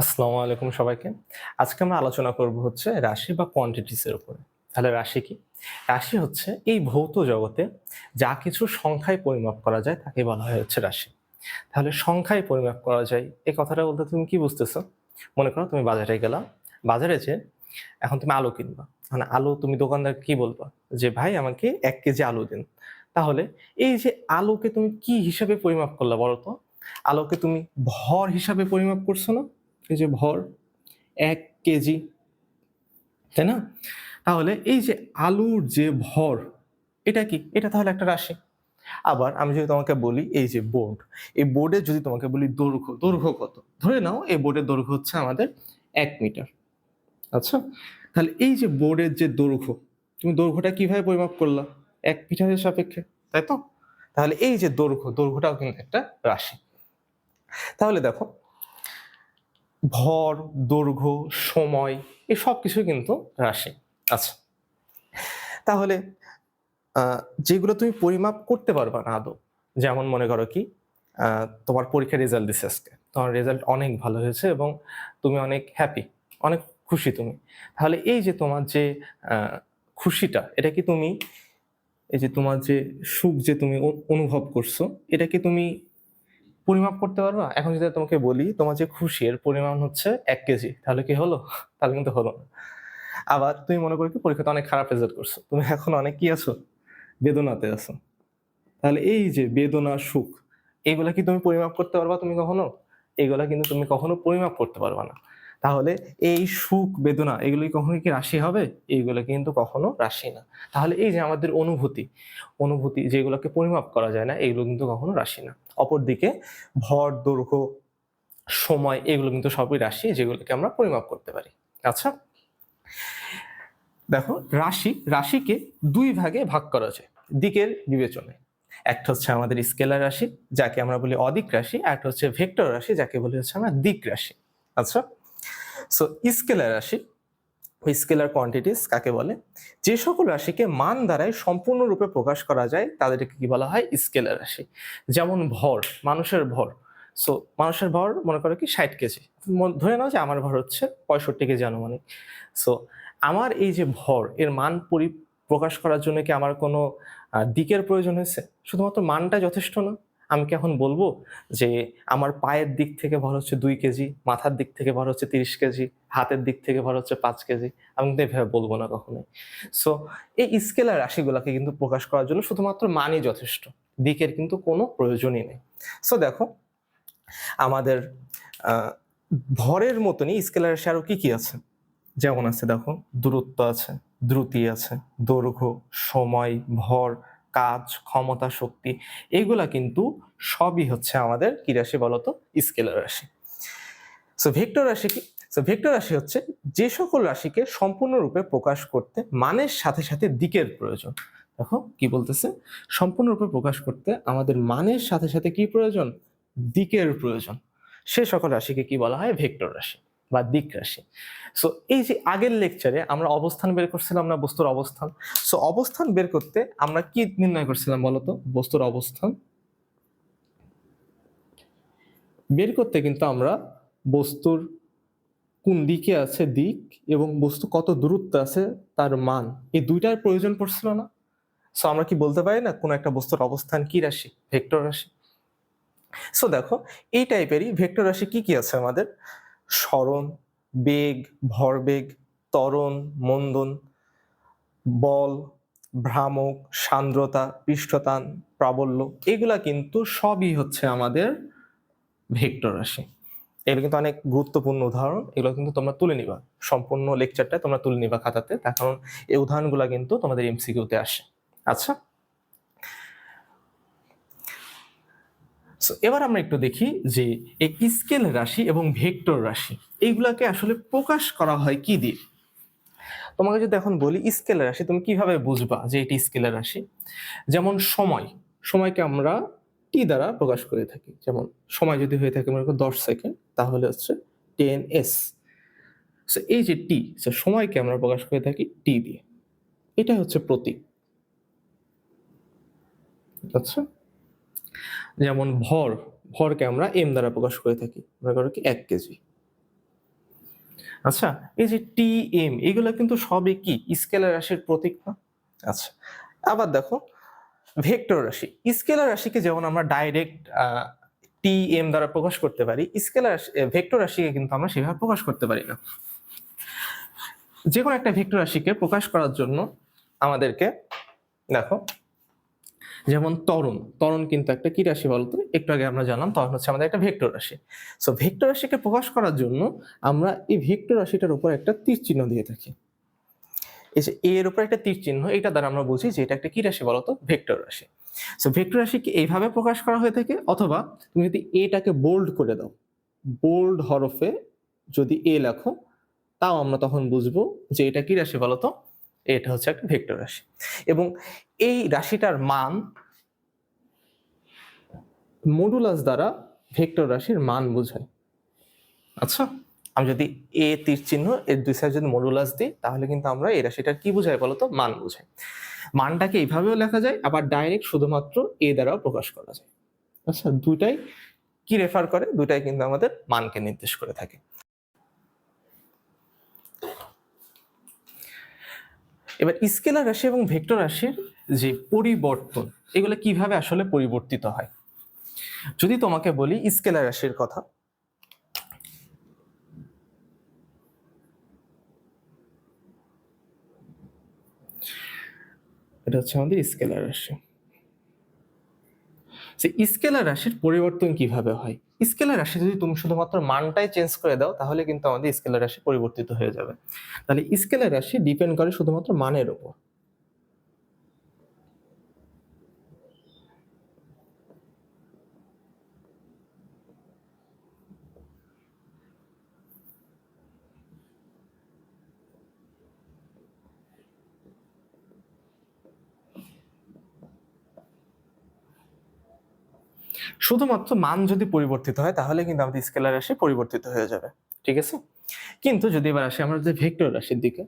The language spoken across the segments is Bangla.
আসসালামু আলাইকুম সবাইকে। আজকে আমরা আলোচনা করব হচ্ছে রাশি বা কোয়ান্টিটিস এর উপরে। তাহলে রাশি কি? রাশি হচ্ছে এই ভৌত জগতে যা কিছু সংখ্যায় পরিমাপ করা যায় তাকে বলা হয় হচ্ছে রাশি। তাহলে সংখ্যায় পরিমাপ করা যায়, এই কথাটা বলতে তুমি কি বুঝতেছো? মনে করো তুমি বাজারে গেলা। বাজারে যেয়ে এখন তুমি আলু কিনবা। মানে আলু তুমি দোকানদার কি বলবা? যে, ভাই, আমাকে এক কেজি আলু দিন। তাহলে এই যে আলুকে তুমি কি হিসাবে পরিমাপ করলে বলো তো? আলুকে তুমি ভর হিসাবে পরিমাপ করছ না? এই যে ভর এক কেজি। তাই না? তাহলে এই যে আলুর যে ভর এটা কি? এটা তাহলে একটা রাশি। আবার আমি যদি তোমাকে বলি এই যে বোর্ড, এই বোর্ডে যদি তোমাকে বলি দৈর্ঘ্য, দৈর্ঘ্য কত? ধরে নাও এই বোর্ডের দৈর্ঘ্য হচ্ছে আমাদের এক মিটার। আচ্ছা? তাহলে এই যে বোর্ডের যে দৈর্ঘ্য, তুমি দৈর্ঘ্যটা কীভাবে পরিমাপ করলা? ১ মিটারের সাপেক্ষে, তাই তো? তাহলে এই যে দৈর্ঘ্য, দৈর্ঘ্যটাও কিন্তু একটা রাশি। তাহলে দেখো ভর, দৈর্ঘ্য, সময় এই সবকিছুই কিন্তু রাশি। আচ্ছা। তাহলে যেগুলো তুমি পরিমাপ করতে পারবা না আদৌ, যেমন মনে করো কি তোমার পরীক্ষার রেজাল্ট দিছে আজকে। তোমার রেজাল্ট অনেক ভালো হয়েছে এবং তুমি অনেক হ্যাপি, অনেক খুশি তুমি। তাহলে এই যে তোমার যে খুশিটা এটা কি তুমি এই যে তোমার যে সুখ যে তুমি অনুভব করছ, এটা কি তুমি পরিমাপ করতে পারবা? এখন যদি তোমাকে বলি তোমার যে খুশি এর পরিমাণ হচ্ছে এক কেজি। তাহলে কি হলো? তাহলে কিন্তু হলো না। আবার তুমি মনে করো কি পরীক্ষাতে অনেক খারাপ রেজাল্ট করছ। তুমি এখন অনেক কি আছো? বেদনাতে আছো। তাহলে এই যে বেদনা, সুখ এগুলা কি তুমি পরিমাপ করতে পারবা তুমি কখনো? এগুলা কিন্তু তুমি কখনো পরিমাপ করতে পারবা না। তাহলে এই সুখ, বেদনা এগুলো কখনো কি রাশি হবে? এইগুলো কিন্তু কখনো রাশি না। তাহলে এই যে আমাদের অনুভূতি, অনুভূতি যেগুলোকে পরিমাপ করা যায় না এগুলো কিন্তু কখনো রাশি না। অপরদিকে ভর, দৈর্ঘ্য, সময় এগুলো কিন্তু সবই রাশি যেগুলোকে আমরা পরিমাপ করতে পারি। আচ্ছা? দেখো রাশি, রাশিকে দুই ভাগে ভাগ করা যায় দিকের বিবেচনায়। একটা হচ্ছে আমাদের স্কেলার রাশি যাকে আমরা বলি অদিক রাশি, আরেকটা হচ্ছে ভেক্টর রাশি যাকে বলি হচ্ছে আমরা দিক রাশি। আচ্ছা? সো স্কেলার রাশি স্কেলার কোয়ান্টিটিস কাকে বলে? যে সকল রাশিকে মান দ্বারাই সম্পূর্ণরূপে প্রকাশ করা যায় তাদেরকে কি বলা হয়? স্কেলার রাশি। যেমন ভর, মানুষের ভর। সো মানুষের ভর মনে করো কি ৬০ কেজি। ধরে নাও যে আমার ভর হচ্ছে ৬৫ কেজি আনুমানিক। সো আমার এই যে ভর এর মান পরি প্রকাশ করার জন্য কি আমার কোনো দিকের প্রয়োজন হয়েছে? শুধুমাত্র মানটা যথেষ্ট না? আমি কি এখন বলব যে আমার পায়ের দিক থেকে ভর হচ্ছে দুই কেজি, মাথার দিক থেকে ভর হচ্ছে ৩০ কেজি, হাতের দিক থেকে ভর হচ্ছে পাঁচ কেজি। আমি কিন্তু এভাবে বলব না কখনোই। সো এই স্কেলার রাশিগুলোকে কিন্তু প্রকাশ করার জন্য শুধুমাত্র মানই যথেষ্ট। দিকের কিন্তু কোনো প্রয়োজনই নেই। সো দেখো আমাদের ভরের মতনই স্কেলার রাশি আরও কী কী আছে? যেমন আছে দেখো দূরত্ব আছে, দ্রুতি আছে, দৈর্ঘ্য, সময়, ভর, কাজ, ক্ষমতা, শক্তি এগুলা কিন্তু সবই হচ্ছে আমাদের কি রাশি বলতো? স্কেলার রাশি। সো ভেক্টর রাশি কি? সো ভেক্টর রাশি হচ্ছে যে সকল রাশিকে সম্পূর্ণরূপে প্রকাশ করতে মানের সাথে, সাথে দিকের প্রয়োজন। দেখো কি বলতেছে? সম্পূর্ণরূপে প্রকাশ করতে আমাদের মানের সাথে, সাথে কি প্রয়োজন? দিকের প্রয়োজন। সে সকল রাশিকে কি বলা হয়? ভেক্টর রাশি বা দিক রাশি। সো এই যে আগের লেকচারে আমরা অবস্থান বের করছিলাম না বস্তুর অবস্থান। সো অবস্থান বের করতে আমরা কি নির্ণয় করছিলাম বলতো? বস্তুর অবস্থান বের করতে কিন্তু আমরা বস্তুর কোন দিকে আছে দিক এবং বস্তু কত দূরত্ব আছে তার মান। এই দুইটার প্রয়োজন পড়ছিল না? সো আমরা কি বলতে পারি না কোন একটা বস্তুর অবস্থান কি রাশি? ভেক্টর রাশি। সো দেখো এই টাইপেরই ভেক্টর রাশি কি, কি আছে আমাদের? সরণ, বেগ, ভরবেগ, ত্বরণ, মন্দন, বল, ভ্রামক, সান্দ্রতা, পৃষ্ঠতান প্রাবল্য এগুলা কিন্তু সবই হচ্ছে আমাদের ভেক্টর রাশি। এগুলো কিন্তু অনেক গুরুত্বপূর্ণ উদাহরণ। এগুলো কিন্তু তোমরা তুলে নিবা। সম্পূর্ণ লেকচারটা তোমরা তুলে নিবা খাতাতে। তার কারণ এই উদাহরণগুলো কিন্তু তোমাদের এমসিকিউতে আসে। আচ্ছা? এবার আমরা একটু দেখি যে এই স্কেল রাশি এবং ভেক্টর রাশি এইগুলাকে আসলে প্রকাশ করা হয় কি দিয়ে? তোমাকে যদি এখন বলি স্কেলার রাশি তুমি কীভাবে বুঝবা যে এটি স্কেলার রাশি? যেমন সময়, সময়কে আমরা টি দ্বারা প্রকাশ করে থাকি। যেমন সময় যদি হয়ে থাকে মনে ১০ সেকেন্ড তাহলে হচ্ছে 10 এস। সো এই যে টি সো সময়কে আমরা প্রকাশ করে থাকি টি দিয়ে। এটা হচ্ছে প্রতীক। আচ্ছা? যেমন ভর, ভরকে আমরা এম দ্বারা প্রকাশ করে থাকি। মনে করো কি এক কেজি। আচ্ছা এই যে টি এম এগুলো কিন্তু সবই কি? স্কেলার রাশির প্রতীক না? আচ্ছা আবার দেখো ভেক্টর রাশি। স্কেলার রাশিকে যেমন আমরা ডাইরেক্ট টি এম দ্বারা প্রকাশ করতে পারি স্কেলার ভেক্টর রাশিকে কিন্তু আমরা সেভাবে প্রকাশ করতে পারি না। যে কোনো একটা ভেক্টর রাশিকে প্রকাশ করার জন্য আমাদেরকে দেখো যেমন তরণ তরণ কিন্তু একটা কি রাশি বলতো? একটু আগে আমরা জানলাম তরণ হচ্ছে আমাদের একটা ভেক্টর রাশি। সো ভেক্টর রাশিকে প্রকাশ করার জন্য আমরা এই ভেক্টর রাশিটার উপর একটা তীর চিহ্ন দিয়ে থাকি। এই যে এর উপর একটা তীর চিহ্ন, এটা দ্বারা আমরা বুঝি যে এটা একটা কি রাশি বলতো? ভেক্টর রাশি। সো ভেক্টর রাশিকে এইভাবে প্রকাশ করা হয়ে থাকে, অথবা তুমি যদি এটাকে বোল্ড করে দাও বোল্ড হরফে যদি এ লেখো, তাও আমরা তখন বুঝব যে এটা কি রাশি বলতো? এটা হচ্ছে একটা ভেক্টর রাশি। এবং এই রাশিটার মান মডুলাস দ্বারা ভেক্টর রাশির মান বোঝায়। আচ্ছা। আমি যদি এ তীর চিহ্ন এর দুই সাইড যদি মডুলাস দিই তাহলে কিন্তু আমরা এই রাশিটার কি বোঝায় বলতো? মান বোঝায় মানটাকে এইভাবেও লেখা যায় আবার ডাইরেক্ট শুধুমাত্র এ দ্বারাও প্রকাশ করা যায়। আচ্ছা দুটাই কি রেফার করে? দুটাই কিন্তু আমাদের মানকে নির্দেশ করে থাকে। এবার স্কেলার রাশি এবং ভেক্টর রাশির যে পরিবর্তন, এগুলো কীভাবে আসলে পরিবর্তিত হয়? যদি তোমাকে বলি স্কেলার রাশির কথা, এটা হচ্ছে আমাদের স্কেলার রাশি। স্কেলার রাশির পরিবর্তন কীভাবে হয়? স্কেলার রাশি যদি তুমি শুধুমাত্র মানটাই চেঞ্জ করে দাও, তাহলে কিন্তু আমাদের স্কেলার রাশি পরিবর্তিত হয়ে যাবে। তাহলে স্কেলার রাশি ডিপেন্ড করে শুধুমাত্র মানের উপর। শুধুমাত্র মান যদি পরিবর্তিত হয়, তাহলে কিন্তু আমাদের স্কেলার রাশি পরিবর্তিত হয়ে যাবে। ঠিক আছে? কিন্তু যদি এবার আসি আমরা যে ভেক্টর রাশির দিকে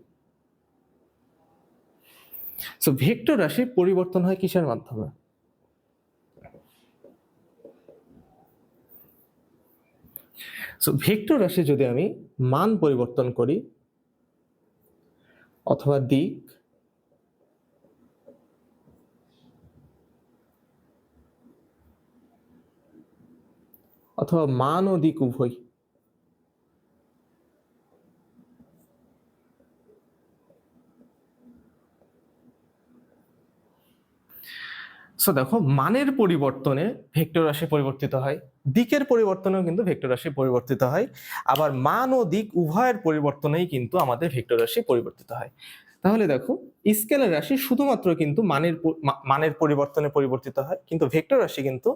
সো ভেক্টর রাশি পরিবর্তন হয় কিসের মাধ্যমে? সো ভেক্টর রাশি যদি আমি মান পরিবর্তন করি, অথবা দিক অথবা মান ও দিক উভয়। সো দেখো, মানের পরিবর্তনে ভেক্টর রাশি পরিবর্তিত হয়। দিকের পরিবর্তনেও কিন্তু ভেক্টর রাশি পরিবর্তিত হয়। আবার মান ও দিক উভয়ের পরিবর্তনেই কিন্তু আমাদের ভেক্টর রাশি পরিবর্তিত হয়। তাহলে দেখো, স্কেলার রাশি শুধুমাত্র কিন্তু মানের মানের পরিবর্তনে পরিবর্তিত হয়, কিন্তু ভেক্টর রাশি কিন্তু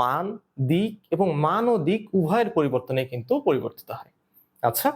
মান, দিক এবং মান ও দিক উভয়ের পরিবর্তনে কিন্তু পরিবর্তিত হয়। আচ্ছা?